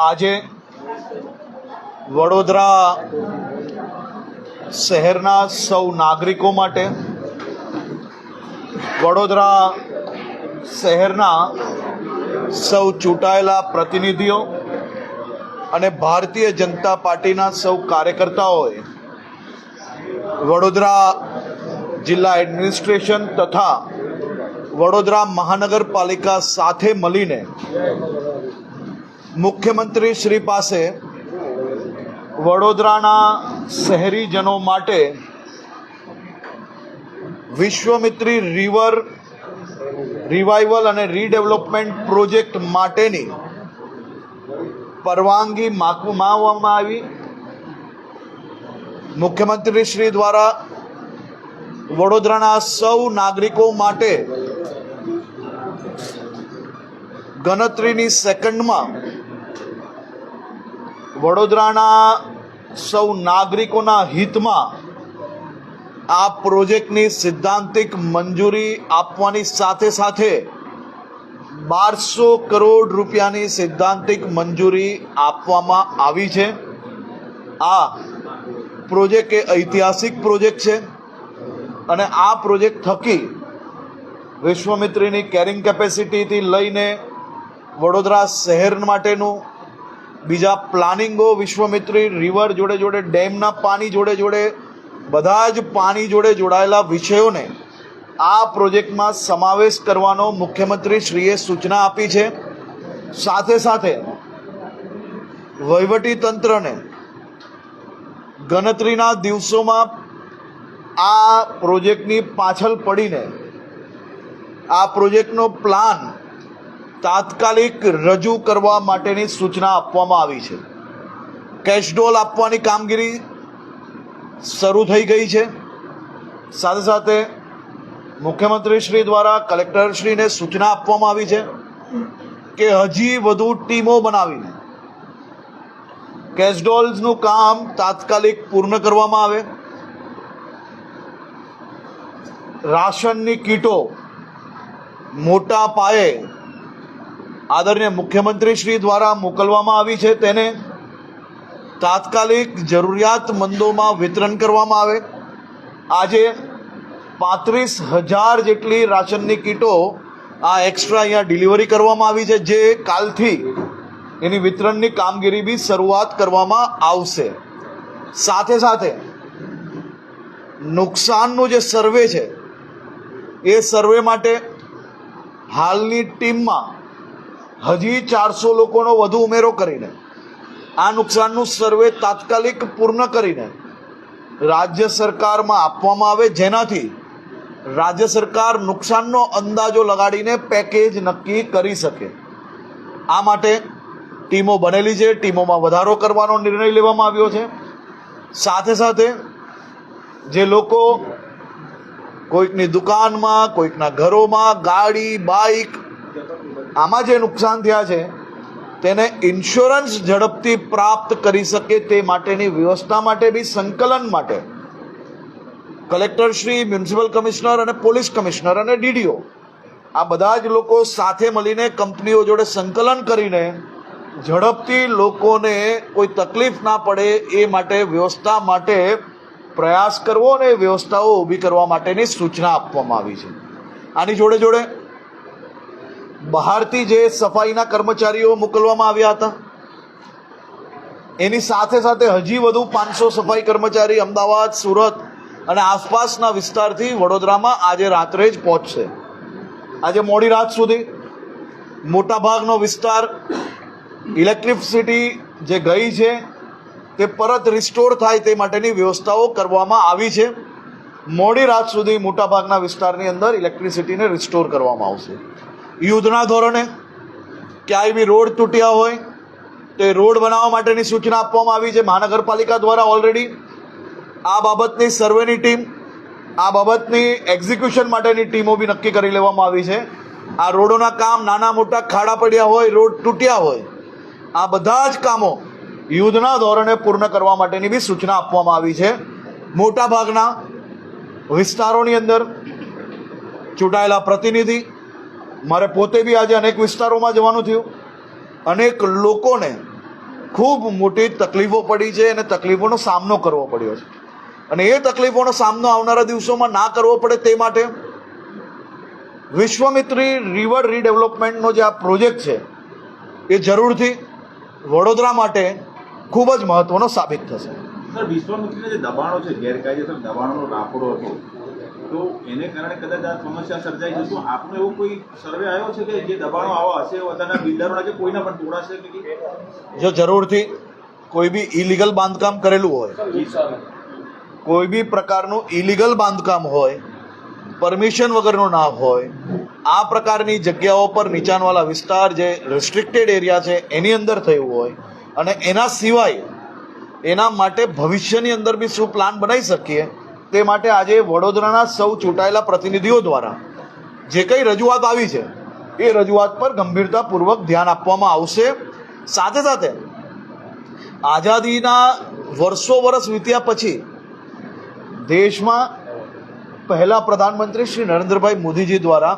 આજે વડોદરા શહેરના સૌ નાગરિકો માટે વડોદરા શહેરના સૌ ચૂંટાયેલા પ્રતિનિધિઓ અને ભારતીય જનતા પાર્ટીના સૌ કાર્યકર્તાઓએ વડોદરા જિલ્લા એડમિનિસ્ટ્રેશન તથા વડોદરા મહાનગરપાલિકા સાથે મળીને મુખ્યમંત્રી શ્રી પાસે વડોદરાના શહેરીજનો માટે વિશ્વમિત્રી રિવર રિવાઇવલ અને રીડેવલપમેન્ટ પ્રોજેક્ટ માટેની પરવાનગી માગવામાં આવી. મુખ્યમંત્રી શ્રી દ્વારા વડોદરાના સૌ નાગરિકો માટે ગણતરીની સેકન્ડમાં વડોદરાના સૌ નાગરિકોના હિતમાં આ પ્રોજેક્ટની સિદ્ધાંતિક મંજૂરી આપવાની સાથે સાથે બારસો કરોડ રૂપિયાની સિદ્ધાંતિક મંજૂરી આપવામાં આવી છે. આ પ્રોજેક્ટ એ ઐતિહાસિક પ્રોજેક્ટ છે અને આ પ્રોજેક્ટ થકી વિશ્વમિત્રીની કેરિંગ કેપેસિટીથી લઈને વડોદરા શહેર માટેનું બીજા પ્લાનિંગો, વિશ્વમિત્રી રિવર જોડે જોડે, ડેમના પાણી જોડે જોડે, બધા જ પાણી જોડે જોડાયેલા વિષયોને આ પ્રોજેક્ટમાં સમાવેશ કરવાનો મુખ્યમંત્રી શ્રીએ સૂચના આપી છે. સાથે સાથે વહીવટી તંત્રને ગણતરીના દિવસોમાં આ પ્રોજેક્ટની પાછળ પડીને આ પ્રોજેક્ટનો પ્લાન તાત્કાલિક રજૂ કરવા માટેની સૂચના આપવામાં આવી છે. કેશડોલ આપવાની કામગીરી શરૂ થઈ ગઈ છે. સાથે સાથે મુખ્યમંત્રી શ્રી દ્વારા કલેક્ટરશ્રીને સૂચના આપવામાં આવી છે કે હજી વધુ ટીમો બનાવીને કેશડોલ્સનું કામ તાત્કાલિક પૂર્ણ કરવામાં આવે. રાશનની કીટો મોટા પાયે આદરણીય મુખ્યમંત્રી શ્રી દ્વારા મોકલવામાં આવી છે. તેને તાત્કાલિક જરૂરિયાતમંદોમાં વિતરણ કરવામાં આવે. આજે પાંત્રીસ હજાર જેટલી રાશનની કીટો આ એક્સ્ટ્રા અહીંયા ડિલિવરી કરવામાં આવી છે. જે કાલથી એની વિતરણની કામગીરી બી શરૂઆત કરવામાં આવશે. સાથે સાથે નુકસાનનું જે સર્વે છે, એ સર્વે માટે હાલની ટીમમાં હજી ચારસો લોકોનો વધુ ઉમેરો કરીને, આ નુકસાનનું સર્વે તાત્કાલિક પૂર્ણ કરીને રાજ્ય સરકારમાં આપવામાં આવે જેનાથી રાજ્ય સરકાર નુકસાનનો અંદાજો લગાડીને પેકેજ નક્કી કરી શકે. આ માટે ટીમો બનેલી છે. ટીમોમાં વધારો કરવાનો નિર્ણય લેવામાં આવ્યો છે. સાથે સાથે જે લોકો કોઈકની દુકાનમાં, કોઈકના ઘરોમાં ગાડી, બાઇક આમાં જે નુકસાન થયા છે, તેને ઇન્સ્યોરન્સ ઝડપથી પ્રાપ્ત કરી શકે તે માટેની વ્યવસ્થા માટે બી, સંકલન માટે. કલેક્ટર શ્રી મ્યુનિસિપલ કમિશનર અને પોલીસ કમિશનર અને ડીડીઓ, આ બધા જ લોકો સાથે મળીને કંપનીઓ જોડે સંકલન કરીને ઝડપથી લોકોને કોઈ તકલીફ ના પડે એ માટે વ્યવસ્થા માટે પ્રયાસ કરવો અને વ્યવસ્થાઓ ઊભી કરવા માટેની સૂચના આપવામાં આવી છે. આની જોડે જોડે બહારથી જે સફાઈના કર્મચારીઓ મોકલવામાં આવ્યા હતા, એની સાથે સાથે હજી વધુ પાંચસો સફાઈ કર્મચારી અમદાવાદ, સુરત અને આસપાસના વિસ્તારથી વડોદરામાં આજે રાત્રે જ પહોંચશે. આજે મોડી રાત સુધી મોટાભાગનો વિસ્તાર ઇલેક્ટ્રિસિટી જે ગઈ છે, તે પરત રિસ્ટોર થાય તે માટેની વ્યવસ્થાઓ કરવામાં આવી છે. મોડી રાત સુધી મોટાભાગના વિસ્તારની અંદર ઇલેક્ટ્રિસિટીને રિસ્ટોર કરવામાં આવશે. યુદ્ધના ધોરણે ક્યાંય બી રોડ તૂટ્યા હોય તો એ રોડ બનાવવા માટેની સૂચના આપવામાં આવી છે. મહાનગરપાલિકા દ્વારા ઓલરેડી આ બાબતની સર્વેની ટીમ આ બાબતની એક્ઝિક્યુશન માટેની ટીમો બી નક્કી કરી લેવામાં આવી છે. આ રોડોના કામ નાના મોટા ખાડા પડ્યા હોય, રોડ તૂટ્યા હોય, આ બધા જ કામો યુદ્ધના ધોરણે પૂર્ણ કરવા માટેની બી સૂચના આપવામાં આવી છે. મોટાભાગના વિસ્તારોની અંદર ચૂંટાયેલા પ્રતિનિધિ મારે પોતે બી આજે અનેક વિસ્તારોમાં જવાનું થયું. અનેક લોકોને ખૂબ મોટી તકલીફો પડી છે અને તકલીફોનો સામનો કરવો પડ્યો છે. અને એ તકલીફોનો સામનો આવનારા દિવસોમાં ના કરવો પડે તે માટે વિશ્વમિત્રી રિવર રીડેવલપમેન્ટનો જે આ પ્રોજેક્ટ છે, એ જરૂરથી વડોદરા માટે ખૂબ જ મહત્વનો સાબિત થશે. સર, વિશ્વામિત્રીના જે દબાણો છે, ગેરકાયદેસર દબાણોનો રાફડો હતો તો એને કારણે કદાચ આ સમસ્યા સર્જાઈ છે શું આપનો એવો કોઈ સર્વે આવ્યો છે કે જે દબાણો આવા હશે વધારાના બિલ્ડરોના કે કોઈના પણ તોડાશે કે જો જરૂરથી કોઈ બી ઇલીગલ બાંધકામ કરેલું હોય કોઈ બી પ્રકારનું ઇલીગલ બાંધકામ હોય પરમિશન વગરનું ના હોય આ પ્રકારની જગ્યાઓ પર નીચાણવાળા વિસ્તાર જે રેસ્ટ્રિક્ટેડ એરિયા છે એની અંદર થયું હોય અને એના સિવાય એના માટે ભવિષ્યની અંદર બી શું પ્લાન બનાવી શકીએ તે માટે આજે વડોદરાના સૌ ચૂંટાયેલા પ્રતિનિધિઓ દ્વારા જે કંઈ રજૂઆત આવી છે, એ રજૂઆત પર ગંભીરતાપૂર્વક ધ્યાન આપવામાં આવશે. સાથે સાથે આઝાદીના વર્ષો વર્ષ વીત્યા પછી દેશમાં પહેલા પ્રધાનમંત્રી શ્રી નરેન્દ્રભાઈ મોદીજી દ્વારા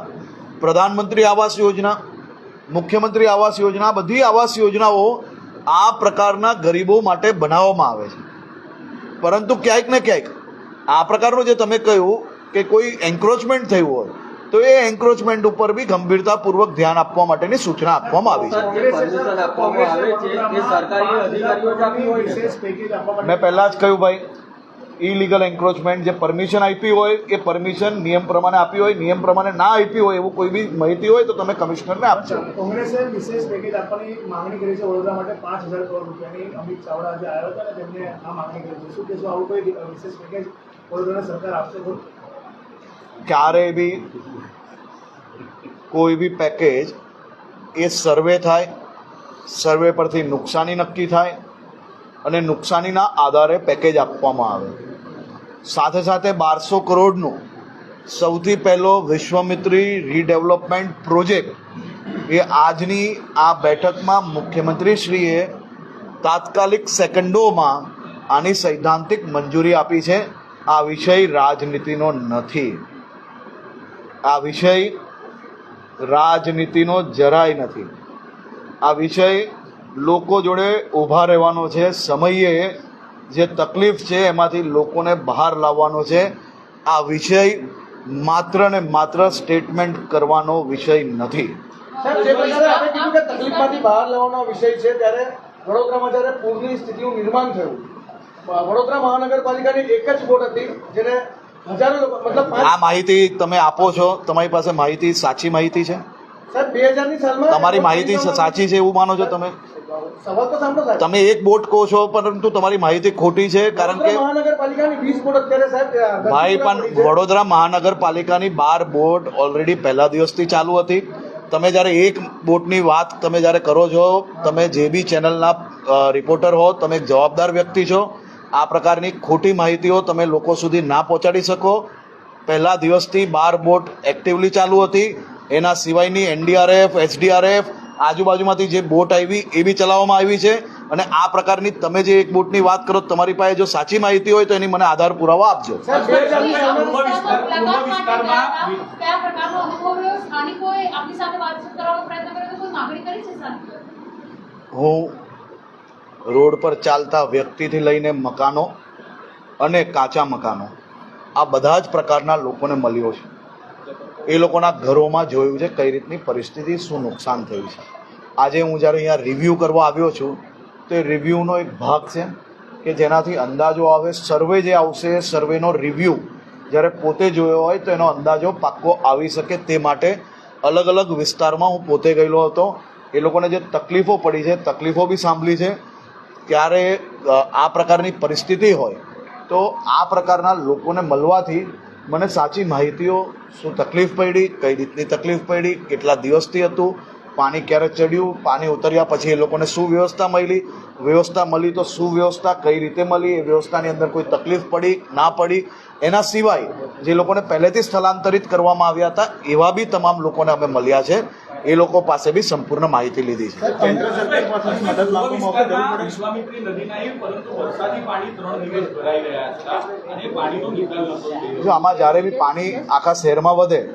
પ્રધાનમંત્રી આવાસ યોજના, મુખ્યમંત્રી આવાસ યોજના બધી આવાસ યોજનાઓ આ પ્રકારના ગરીબો માટે બનાવવામાં આવે છે. પરંતુ ક્યાંક ને ક્યાંક આ પ્રકારનું જે તમે કહ્યું કે કોઈ એન્ક્રોચમેન્ટ થયું હોય તો એ એન્ક્રોચમેન્ટ ઉપર બી ગંભીરતાપૂર્વક ધ્યાન આપવા માટેની સૂચના આપવામાં આવી છે. મેં પહેલાં જ કહ્યું ભાઈ ઇલીગલ એન્ક્રોચમેન્ટ જે પરમિશન આપી હોય એ પરમિશન નિયમ પ્રમાણે આપી હોય નિયમ પ્રમાણે ના આપી હોય એવું કોઈ બી માહિતી હોય તો તમે કમિશનરને આપશો કોંગ્રેસે વિશેષ પેકેજ આપવાની માંગણી કરી છે વડોદરા માટે પાંચ હજાર કરોડ રૂપિયાની અમિત ચાવડા જે આવ્યો હતા ને તેમને આ માંગણી કરી છે. શું કહેશો? આવું કોઈ વિશેષ પેકેજ વડોદરાની સરકાર આપશે ખરું ક્યારે બી કોઈ બી પેકેજ એ સર્વે થાય સર્વે પરથી નુકસાની નક્કી થાય અને નુકસાનીના આધારે પેકેજ આપવામાં આવે. સાથે સાથે બારસો કરોડનું સૌથી પહેલો વિશ્વમિત્રી રીડેવલપમેન્ટ પ્રોજેક્ટ એ આજની આ બેઠકમાં મુખ્યમંત્રીશ્રીએ તાત્કાલિક સેકન્ડોમાં આની સૈદ્ધાંતિક મંજૂરી આપી છે. આ વિષય રાજનીતિનો નથી. આ વિષય રાજનીતિનો જરાય નથી. આ વિષય લોકો જોડે ઊભા રહેવાનો છે, સમયે જે તકલીફ છે એમાંથી લોકોને બહાર લાવવાનો છે, આ વિષય માત્ર ને માત્ર સ્ટેટમેન્ટ કરવાનો વિષય નથી. તકલીફમાંથી બહાર લાવવાનો વિષય છે, ત્યારે વડોદરામાં જ્યારે પૂરની સ્થિતિનું નિર્માણ થયું વડોદરા મહાનગરપાલિકાની એક જ બોટ હતી જેને હજારો મતલબ આ માહિતી તમે આપો છો તમારી પાસે માહિતી સાચી માહિતી છે? તમારી માહિતી સાચી છે એવું માનો છો તમે? તમે એક બોટ કહો છો પરંતુ તમારી માહિતી ખોટી છે કારણ કે ભાઈ પણ વડોદરા મહાનગરપાલિકાની બાર બોટ ઓલરેડી પહેલા દિવસથી ચાલુ હતી. તમે જ્યારે એક બોટની વાત તમે જ્યારે કરો છો તમે જે બી ચેનલના રિપોર્ટર હો તમે એક જવાબદાર વ્યક્તિ છો. આ પ્રકારની ખોટી માહિતીઓ તમે લોકો સુધી ના પહોંચાડી શકો. પહેલા દિવસથી બાર બોટ એક્ટિવલી ચાલુ હતી. એના સિવાયની એનડીઆરએફ એચડીઆરએફ આજુબાજુમાંથી જે બોટ આવી એ બી ચલાવવામાં આવી છે. અને આ પ્રકારની તમે જે એક બોટની વાત કરો તમારી પાસે જો સાચી માહિતી હોય તો એની મને આધાર પુરાવો આપજો. હું રોડ પર ચાલતા વ્યક્તિથી લઈને મકાનો અને કાચા મકાનો, આ બધા જ પ્રકારના લોકોને મળ્યો છે. એ લોકોના ઘરોમાં જોયું છે કઈ રીતની પરિસ્થિતિ, શું નુકસાન થયું છે. આજે હું જ્યારે અહીંયા રિવ્યૂ કરવા આવ્યો છું, તો એ રિવ્યૂનો એક ભાગ છે કે જેનાથી અંદાજો આવે સર્વે જે આવશે એ સર્વેનો રિવ્યૂ જ્યારે પોતે જોયો હોય તો એનો અંદાજો પાક્કો આવી શકે તે માટે અલગ અલગ વિસ્તારમાં હું પોતે ગયેલો હતો. એ લોકોને જે તકલીફો પડી છે, તકલીફો બી સાંભળી છે. ત્યારે આ પ્રકારની પરિસ્થિતિ હોય તો આ પ્રકારના લોકોને મળવાથી મને સાચી માહિતીઓ શું તકલીફ પડી, કઈ રીતની તકલીફ પડી, કેટલા દિવસથી હતું, પાણી ક્યારે ચડ્યું, પાણી ઉતર્યા પછી એ લોકોને શું વ્યવસ્થા મળી વ્યવસ્થા મળી તો શું વ્યવસ્થા, કઈ રીતે મળી, એ વ્યવસ્થાની અંદર કોઈ તકલીફ પડી, ના પડી, એના સિવાય જે લોકોને પહેલેથી સ્થળાંતરિત કરવામાં આવ્યા હતા, એવા બી તમામ લોકોને અમે મળ્યા છે. એ લોકો પાસે બી સંપૂર્ણ માહિતી લીધી છે. જો આમાં જ્યારે બી પાણી આખા શહેરમાં વધે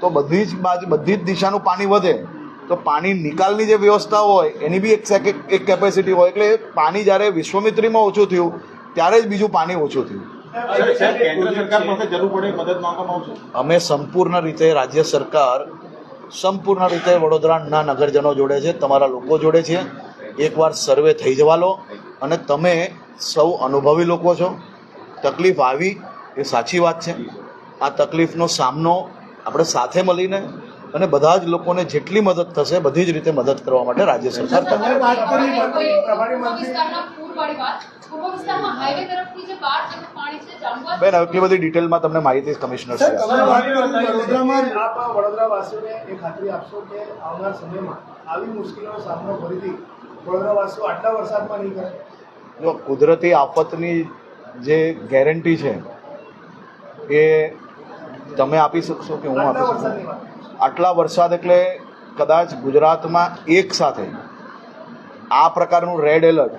તો બધી જ બાજુ બધી જ દિશાનું પાણી વધે તો પાણી નિકાલની જે વ્યવસ્થા હોય એની બી એક સેક- એક કેપેસિટી હોય. એટલે પાણી જ્યારે વિશ્વમિત્રીમાં ઓછું થયું ત્યારે જ બીજું પાણી ઓછું થયું. સાહેબ, સાહેબ, કેન્દ્ર સરકાર પાસે જરૂર પડે મદદ માંગવામાં આવશે? અમે સંપૂર્ણ રીતે રાજ્ય સરકાર સંપૂર્ણ રીતે વડોદરાના નગરજનો જોડે છે, તમારા લોકો જોડે છે. એકવાર સર્વે થઈ જવા લો અને તમે સૌ અનુભવી લોકો છો. તકલીફ આવી એ સાચી વાત છે. આ તકલીફનો સામનો આપણે સાથે મળીને અને બધા જ લોકોને જેટલી મદદ થશે બધી જ રીતે મદદ કરવા માટે રાજ્ય સરકાર બેન એટલી બધી ડિટેલમાં તમને માહિતી કમિશનર સાહેબ, છે. તમે વાત કરી વડોદરામાં આપ વડોદરાવાસીઓને એ ખાતરી આપશો કે આવનાર સમયમાં આવી મુશ્કેલીનો સામનો ફરીથી વડોદરાવાસીઓ આટલા વરસાદમાં નહીં કરે? જો કુદરતી આફતની જે ગેરંટી છે એ તમે આપી શકશો કે હું આપી શકું? આટલા વરસાદ એટલે કદાચ ગુજરાતમાં એક સાથે આ પ્રકારનું રેડ એલર્ટ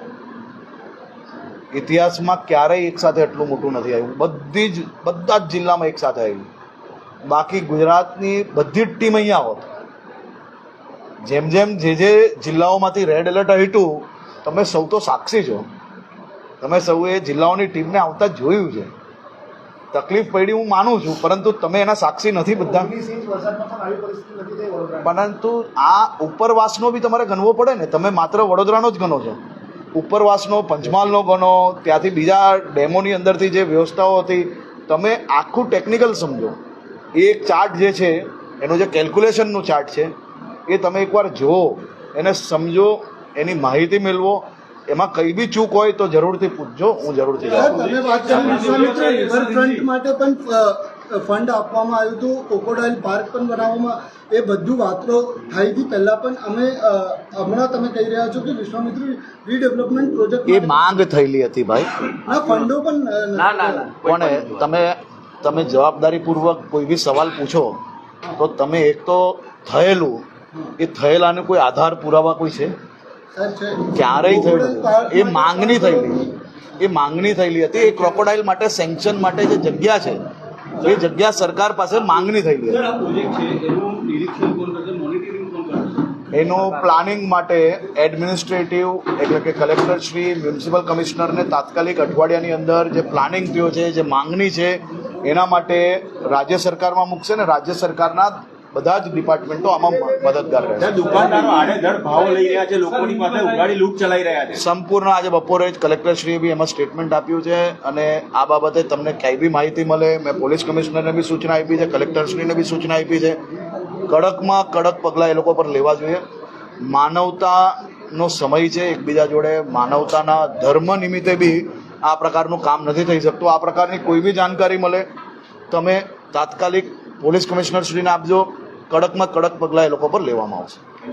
ઇતિહાસમાં ક્યારેય એક સાથે એટલું મોટું નથી આવ્યું. બધી જ, બધા જ જિલ્લામાં એક સાથે આવ્યું. બાકી ગુજરાતની બધી જ ટીમ અહીંયા હોત. જેમ જેમ જે જે જિલ્લાઓમાંથી રેડ એલર્ટ હટ્યું તમે સૌ તો સાક્ષી છો. તમે સૌએ જિલ્લાઓની ટીમને આવતા જોયું છે. તકલીફ પડી, હું માનું છું, પરંતુ તમે એના સાક્ષી નથી બધા. પરંતુ આ ઉપરવાસનો બી તમારે ગણવો પડે ને, તમે માત્ર વડોદરાનો જ ગણો છો. ઉપરવાસનો, પંચમહાલનો ગણો, ત્યાંથી બીજા ડેમોની અંદરથી જે વ્યવસ્થાઓ હતી, તમે આખું ટેકનિકલ સમજો. એ એક ચાર્ટ જે છે, એનું જે કેલ્ક્યુલેશનનું ચાર્ટ છે, એ તમે એકવાર જુઓ, એને સમજો, એની માહિતી મેળવો એમાં કંઈ બી ચૂક હોય તો જરૂરથી પૂછજો હું જરૂરથી જવાબ આપીશ. તમે વાત કરી વિશ્વામિત્ર રિવરફ્રન્ટ માટે પણ ફંડ આપવામાં આવ્યું હતું. ક્રોકોડાઇલ પાર્ક પણ બનાવવામાં એ બધું વાતો થઈ હતી પહેલા પણ અમે હમણાં તમે કહી રહ્યા છો કે વિશ્વામિત્ર રીડેવલપમેન્ટ પ્રોજેક્ટ એ માંગ થયેલી હતી ભાઈ. ના ફંડો પણ ના ના પણ કોને તમે તમે જવાબદારીપૂર્વક કોઈ બી સવાલ પૂછો તો તમે એક તો થયેલું. એ થયેલાને કોઈ આધાર પુરાવા કોઈ છે? ક્યારેય નથી. એ માંગણી થયેલી. એ માંગણી થયેલી હતી. એ ક્રોકોડાઇલ માટે સેન્કશન માટે જે જગ્યા છે એ જગ્યા સરકાર પાસે માંગણી થયેલી હતી. એનું પ્લાનિંગ માટે એડમિનિસ્ટ્રેટિવ એટલે કે કલેક્ટર શ્રી મ્યુનિસિપલ કમિશનરને તાત્કાલિક અઠવાડિયાની અંદર જે પ્લાનિંગ થયો છે જે માંગણી છે એના માટે રાજ્ય સરકારમાં મૂકશે ને રાજ્ય સરકારના બધા જ ડિપાર્ટમેન્ટો આમાં મદદગાર રહે છે. દુકાનદારો આડેધડ ભાવ લઈ રહ્યા છે લોકોની પાસે ઉગાડી લૂંટ ચલાવી રહ્યા છે. સંપૂર્ણ આજે બપોરે જ કલેક્ટરશ્રીએ બી એમાં સ્ટેટમેન્ટ આપ્યું છે અને આ બાબતે તમને ક્યાંય બી માહિતી મળે. મેં પોલીસ કમિશનરને બી સૂચના આપી છે કલેક્ટરશ્રીને બી સૂચના આપી છે. કડકમાં કડક પગલાં એ લોકો પર લેવા જોઈએ. માનવતાનો સમય છે એકબીજા જોડે. માનવતાના ધર્મ નિમિત્તે બી આ પ્રકારનું કામ નથી થઈ શકતું. આ પ્રકારની કોઈ બી જાણકારી મળે. તમે તાત્કાલિક પોલીસ કમિશનર સુધીને આપજો. કડકમાં કડક પગલાં એ લોકો પર લેવામાં આવશે.